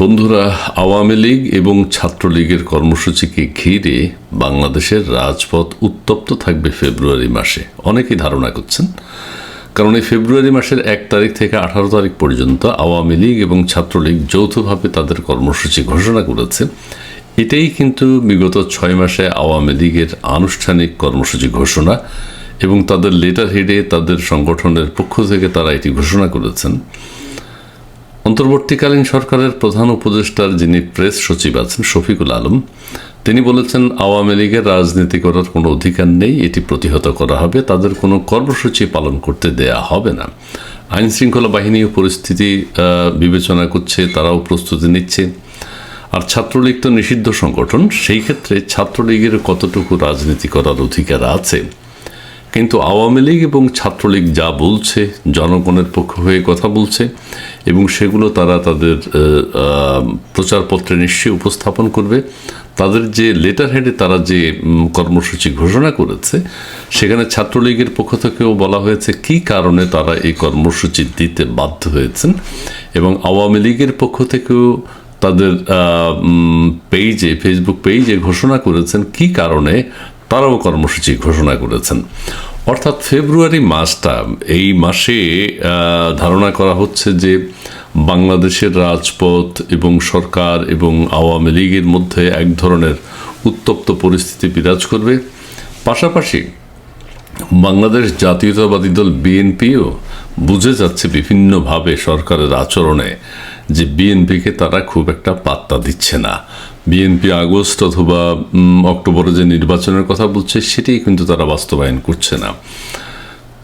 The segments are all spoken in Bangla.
বন্ধুরা, আওয়ামী লীগ এবং ছাত্রলীগের কর্মসূচিকে ঘিরে বাংলাদেশের রাজপথ উত্তপ্ত থাকবে ফেব্রুয়ারি মাসে। অনেকেই ধারণা করছেন, কারণ এই ফেব্রুয়ারি মাসের এক তারিখ থেকে আঠারো তারিখ পর্যন্ত আওয়ামী লীগ এবং ছাত্রলীগ যৌথভাবে তাদের কর্মসূচি ঘোষণা করেছে। এটাই কিন্তু বিগত ছয় মাসে আওয়ামী লীগের আনুষ্ঠানিক কর্মসূচি ঘোষণা এবং তাদের লেটার হেডে তাদের সংগঠনের পক্ষ থেকে তারা এটি ঘোষণা করেছেন। অন্তর্বর্তীকালীন সরকারের প্রধান উপদেষ্টার যিনি প্রেস সচিব আছেন শফিকুল আলম, তিনি বলেছেন, আওয়ামী লীগের রাজনীতি করার কোনো অধিকার নেই, এটি প্রতিহত করা হবে, তাদের কোনো কর্মসূচি পালন করতে দেয়া হবে না। আইন শৃঙ্খলা বাহিনীও পরিস্থিতি বিবেচনা করছে, তারাও প্রস্তুতি নিচ্ছে। আর ছাত্রলীগ তো নিষিদ্ধ সংগঠন, সেই ক্ষেত্রে ছাত্রলীগের কতটুকু রাজনীতি করার অধিকার আছে? কিন্তু আওয়ামী লীগ এবং ছাত্রলীগ যা বলছে, জনগণের পক্ষ হয়ে কথা বলছে, এবং সেগুলো তারা তাদের প্রচারপত্রে নিশ্চয়ই উপস্থাপন করবে। তাদের যে লেটার হেডে তারা যে কর্মসূচি ঘোষণা করেছে, সেখানে ছাত্রলীগের পক্ষ থেকেও বলা হয়েছে কী কারণে তারা এই কর্মসূচি দিতে বাধ্য হয়েছেন, এবং আওয়ামী লীগের পক্ষ থেকেও তাদের পেজে ফেসবুক পেজে ঘোষণা করেছেন কী কারণে তারাও কর্মসূচি ঘোষণা করেছেন। অর্থাৎ ফেব্রুয়ারি মাসটা, এই মাসে ধারণা করা হচ্ছে যে বাংলাদেশের রাজপথ এবং সরকার এবং আওয়ামী লীগের মধ্যে এক ধরনের উত্তপ্ত পরিস্থিতি বিরাজ করবে। পাশাপাশি বাংলাদেশ জাতীয়তাবাদী দল বিএনপিও বুঝে যাচ্ছে বিভিন্নভাবে সরকারের আচরণে যে বিএনপিকে তারা খুব একটা পাত্তা দিচ্ছে না। বিএনপি আগস্ট অথবা অক্টোবরে যে নির্বাচনের কথা বলছে, সেটাই কিন্তু তারা বাস্তবায়ন করছে না।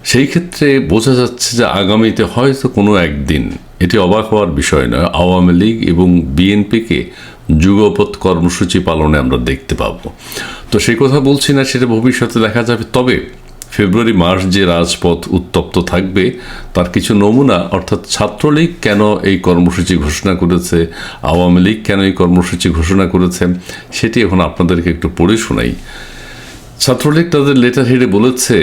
সেই ক্ষেত্রে বোঝা যাচ্ছে যে আগামীতে হয়তো কোনো একদিন, এটি অবাক হওয়ার বিষয় নয়, আওয়ামী লীগ এবং বিএনপিকে যুগপৎ কর্মসূচি পালনে আমরা দেখতে পাবো। তো সেই কথা বলছি না, সেটা ভবিষ্যতে দেখা যাবে। তবে ফেব্রুয়ারি মাস যে রাজপথ উত্তপ্ত থাকবে, তার কিছু নমুনা, অর্থাৎ ছাত্রলীগ কেন এই কর্মসূচি ঘোষণা করেছে, আওয়ামী লীগ কেন এই কর্মসূচি ঘোষণা করেছে, সেটি এখন আপনাদেরকে একটু পড়ে শোনাই। ছাত্রলীগ তাদের লেটার হেডে বলেছে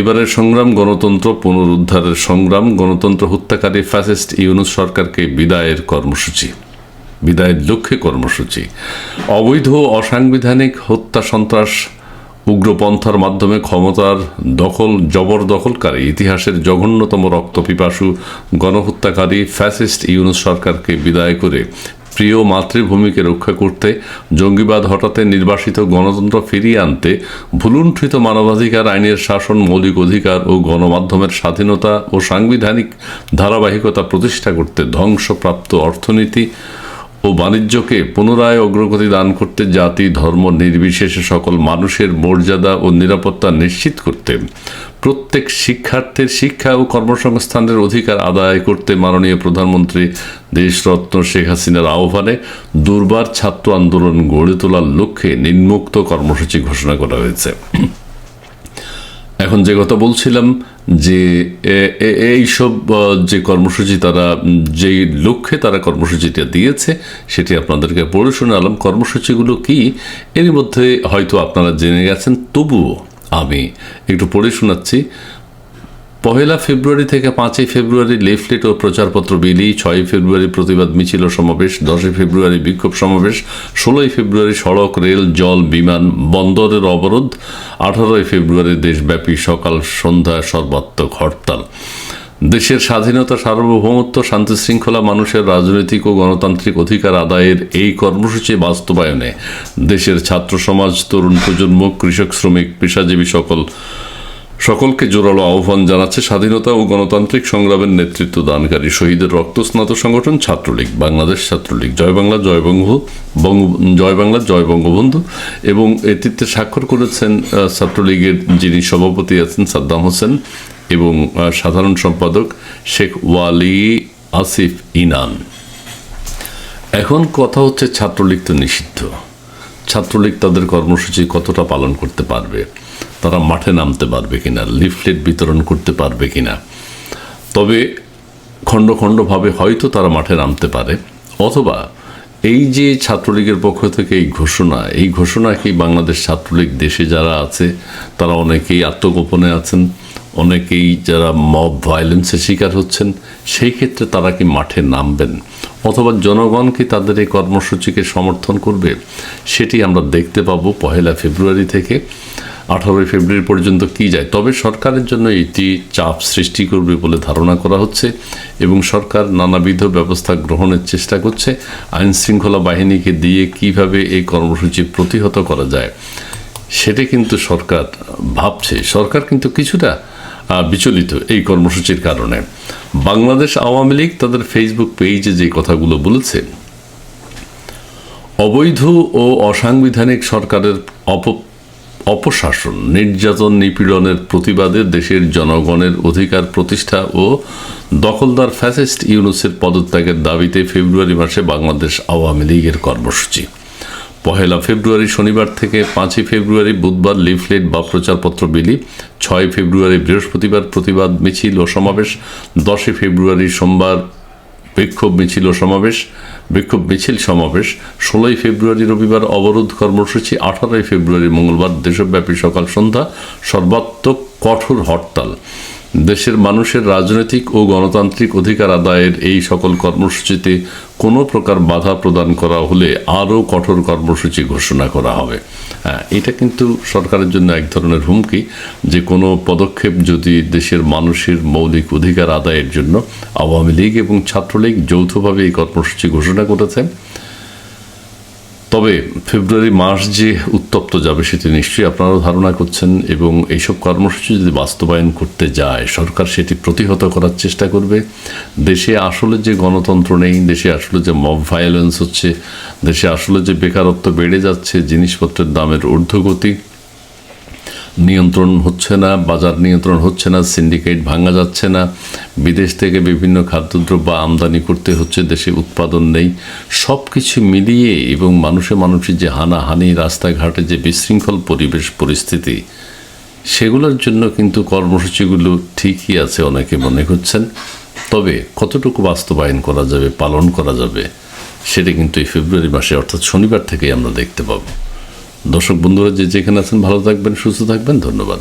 এবারের সংগ্রাম গণতন্ত্র পুনরুদ্ধারের সংগ্রাম, গণতন্ত্র হত্যাকারী ফ্যাসিস্ট ইউনুস সরকারকে বিদায়ের কর্মসূচি, বিদায়ের লক্ষ্যে কর্মসূচি। অবৈধ অসাংবিধানিক হত্যা সন্ত্রাস উগ্রপন্থার মাধ্যমে ক্ষমতার দখল, জবরদখলকারী ইতিহাসের জঘন্যতম রক্তপিপাসু, গণহত্যাকারী ফ্যাসিস্ট ইউনুস সরকারকে বিদায় করে প্রিয় মাতৃভূমিকে রক্ষা করতে জঙ্গিবাদ হঠাতে নির্বাসিত গণতন্ত্র ফিরিয়ে আনতে ভুলুণ্ঠিত মানবাধিকার আইনের শাসন, মৌলিক অধিকার ও গণমাধ্যমের স্বাধীনতা ও সাংবিধানিক ধারাবাহিকতা প্রতিষ্ঠা করতে ধ্বংসপ্রাপ্ত অর্থনীতি ও বাণিজ্যকে পুনরায় অগ্রগতি দান করতে জাতি, ধর্ম নির্বিশেষে সকল মানুষের মর্যাদা ও নিরাপত্তা নিশ্চিত করতে। প্রত্যেক শিক্ষার্থীর শিক্ষা ও কর্মসংস্থানের অধিকার আদায় করতে মাননীয় প্রধানমন্ত্রী দেশরত্ন শেখ হাসিনার আহ্বানে দুর্বার ছাত্র আন্দোলন গড়ে তোলার লক্ষ্যে নিম্মুক্ত কর্মসূচি ঘোষণা করা হয়েছে। এখন যে কথা বলছিলাম যে এইসব যে কর্মসূচি তারা, যেই লক্ষ্যে তারা কর্মসূচিটা দিয়েছে, সেটি আপনাদেরকে পড়ে শোনালাম। কর্মসূচিগুলো কি? এর মধ্যে হয়তো আপনারা জেনে গেছেন, তবুও আমি একটু পড়ে শোনাচ্ছি। পহেলা ফেব্রুয়ারি থেকে পাঁচই ফেব্রুয়ারি লিফলেট ও প্রচারপত্র বিলি, ছয়ই ফেব্রুয়ারি প্রতিবাদ মিছিল সমাবেশ, দশই ফেব্রুয়ারি বিক্ষোভ সমাবেশ, ষোলোই ফেব্রুয়ারি সড়ক, রেল, জল, বিমান, বন্দরের অবরোধ, আঠারোই ফেব্রুয়ারি দেশব্যাপী সকাল সন্ধ্যা সর্বাত্মক হরতাল। দেশের স্বাধীনতা, সার্বভৌমত্ব, শান্তি শৃঙ্খলা, মানুষের রাজনৈতিক ও গণতান্ত্রিক অধিকার আদায়ের এই কর্মসূচি বাস্তবায়নে দেশের ছাত্র সমাজ, তরুণ প্রজন্ম, কৃষক, শ্রমিক, পেশাজীবী সকল সকলকে জোরালো আহ্বান জানাচ্ছে স্বাধীনতা ও গণতান্ত্রিক সংগ্রামের নেতৃত্ব দানকারী শহীদের রক্তস্নাত সংগঠন ছাত্রলীগ, বাংলাদেশ ছাত্রলীগ। জয় বাংলা, জয় বঙ্গ বঙ্গ, জয় বাংলা, জয় বঙ্গবন্ধু এবং এটিতে স্বাক্ষর করেছেন ছাত্রলীগের যিনি সভাপতি আছেন সাদ্দাম হোসেন এবং সাধারণ সম্পাদক শেখ ওয়ালি আসিফ ইনান। এখন কথা হচ্ছে ছাত্রলীগ তো নিষিদ্ধ। ছাত্রলীগ তাদের কর্মসূচি কতটা পালন করতে পারবে? তারা মাঠে নামতে পারবে কিনা, লিফলেট বিতরণ করতে পারবে কিনা। তবে খণ্ড খণ্ডভাবে হয়তো তারা মাঠে নামতে পারে। অথবা এই যে ছাত্রলীগের পক্ষ থেকে এই ঘোষণা এই ঘোষণা কি বাংলাদেশ ছাত্রলীগ দেশে যারা আছে, তারা অনেকেই আত্মগোপনে আছেন, অনেকেই যারা মব ভায়োলেন্সের শিকার হচ্ছেন, সেই ক্ষেত্রে তারা কি মাঠে নামবেন? অথবা জনগণ কি তাদের এই কর্মসূচিকে সমর্থন করবে? সেটি আমরা দেখতে পাবো পহেলা ফেব্রুয়ারি থেকে। আঠারোই ফেব্রুয়ারি পর্যন্ত কি যায়? তবে সরকারের জন্য এটি চাপ সৃষ্টি করবে বলে ধারণা করা হচ্ছে এবং সরকার নানাবিধ ব্যবস্থা গ্রহণের চেষ্টা করছে। আইন শৃঙ্খলা বাহিনীকে দিয়ে কীভাবে এই কর্মসূচি প্রতিহত করা যায়, সেটা কিন্তু সরকার ভাবছে। সরকার কিন্তু কিছুটা বিচলিত এই কর্মসূচির কারণে। বাংলাদেশ আওয়ামী লীগ তাদের ফেসবুক পেজে যে কথাগুলো বলেছে, অবৈধ ও অসাংবিধানিক সরকারের অপ অপশাসন, নির্যাতন নিপীড়নের প্রতিবাদে দেশের জনগণের অধিকার প্রতিষ্ঠা ও দখলদার ফ্যাসিস্ট ইউনুসের পদত্যাগের দাবিতে ফেব্রুয়ারি মাসে বাংলাদেশ আওয়ামী লীগের কর্মসূচি। পহেলা ফেব্রুয়ারি শনিবার থেকে পাঁচই ফেব্রুয়ারি বুধবার লিফলেট বা প্রচারপত্র বিলি, ছয় ফেব্রুয়ারি বৃহস্পতিবার প্রতিবাদ মিছিল ও সমাবেশ, দশই ফেব্রুয়ারি সোমবার বিক্ষোভ মিছিল সমাবেশ, বিক্ষোভ মিছিল সমাবেশ, ষোলোই ফেব্রুয়ারি রবিবার অবরোধ কর্মসূচি, আঠারোই ফেব্রুয়ারি মঙ্গলবার দেশব্যাপী সকাল সন্ধ্যা সর্বাত্মক কঠোর হরতাল। দেশের মানুষের রাজনৈতিক ও গণতান্ত্রিক অধিকার আদায়ের এই সকল কর্মসূচিতে কোনো প্রকার বাধা প্রদান করা হলে আরও কঠোর কর্মসূচি ঘোষণা করা হবে। হ্যাঁ এটা কিন্তু সরকারের জন্য এক ধরনের হুমকি যে কোনো পদক্ষেপ যদি দেশের মানুষের মৌলিক অধিকার আদায়ের জন্য আওয়ামী লীগ এবং ছাত্রলীগ যৌথভাবে এই কর্মসূচি ঘোষণা করেছে তবে ফেব্রুয়ারি মাস যে উত্তপ্ত যাবে সেটি নিশ্চয়ই আপনারা ধারণা করছেন এবং এইসব কর্মসূচি যদি বাস্তবায়ন করতে যায়, সরকার সেটি প্রতিহত করার চেষ্টা করবে। দেশে আসলে যে গণতন্ত্র নেই, দেশে আসলে যে মব ভায়োলেন্স হচ্ছে, দেশে আসলে যে বেকারত্ব বেড়ে যাচ্ছে, জিনিসপত্রের দামের ঊর্ধ্বগতি নিয়ন্ত্রণ হচ্ছে না, বাজার নিয়ন্ত্রণ হচ্ছে না, সিন্ডিকেট ভাঙা যাচ্ছে না, বিদেশ থেকে বিভিন্ন খাদ্যদ্রব্য আমদানি করতে হচ্ছে, দেশে উৎপাদন নেই। সব কিছু মিলিয়ে এবং মানুষে মানুষের যে হানাহানি, রাস্তাঘাটে যে বিশৃঙ্খল পরিবেশ পরিস্থিতি, সেগুলোর জন্য কিন্তু কর্মসূচিগুলো ঠিকই আছে অনেকে মনে করছেন। তবে কতটুকু বাস্তবায়ন করা যাবে, পালন করা যাবে, সেটা কিন্তু এই ফেব্রুয়ারি মাসে, অর্থাৎ শনিবার থেকেই আমরা দেখতে পাবো। দর্শক বন্ধুরা যে যেখানে আছেন ভালো থাকবেন সুস্থ থাকবেন ধন্যবাদ।